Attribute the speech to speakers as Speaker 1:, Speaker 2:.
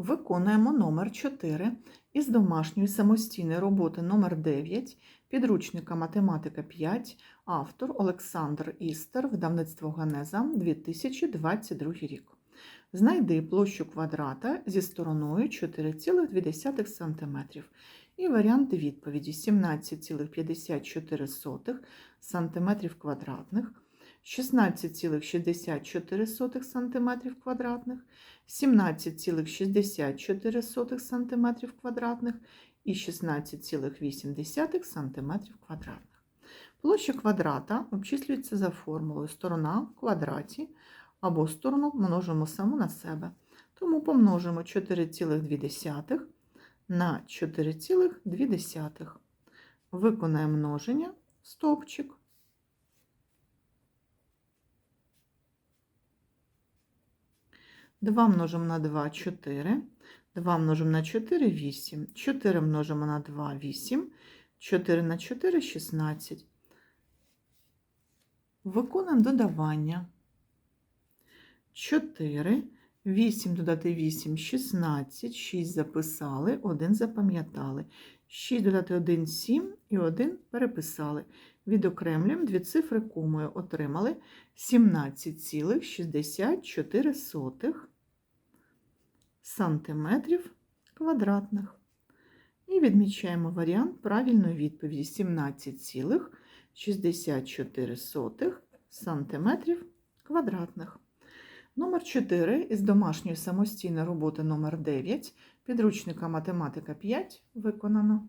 Speaker 1: Виконуємо номер 4 із домашньої самостійної роботи номер 9 підручника математика 5, автор Олександр Істер, видавництво Ганеза, 2022 рік. Знайди площу квадрата зі стороною 4,2 см. І варіанти відповіді 17,54 см квадратних, 16,64 см квадратних, 17,64 см квадратних і 16,8 см квадратних. Площа квадрата обчислюється за формулою сторона в квадраті або сторону множимо саму на себе. Тому помножимо 4,2 на 4,2. Виконаємо множення стовпчик. 2 множимо на 2 – 4, 2 множимо на 4 – 8, 4 множимо на 2 – 8, 4 на 4 – 16. Виконуємо додавання. 4, 8 додати 8 – 16, 6 записали, 1 запам'ятали. 6 додати 1 – 7 і 1 переписали. Відокремлюємо дві цифри комою. Отримали 17,64 сантиметрів квадратних. І відмічаємо варіант правильної відповіді 17,64 сантиметрів квадратних. Номер 4 із домашньої самостійної роботи номер 9 підручника математика 5 виконано.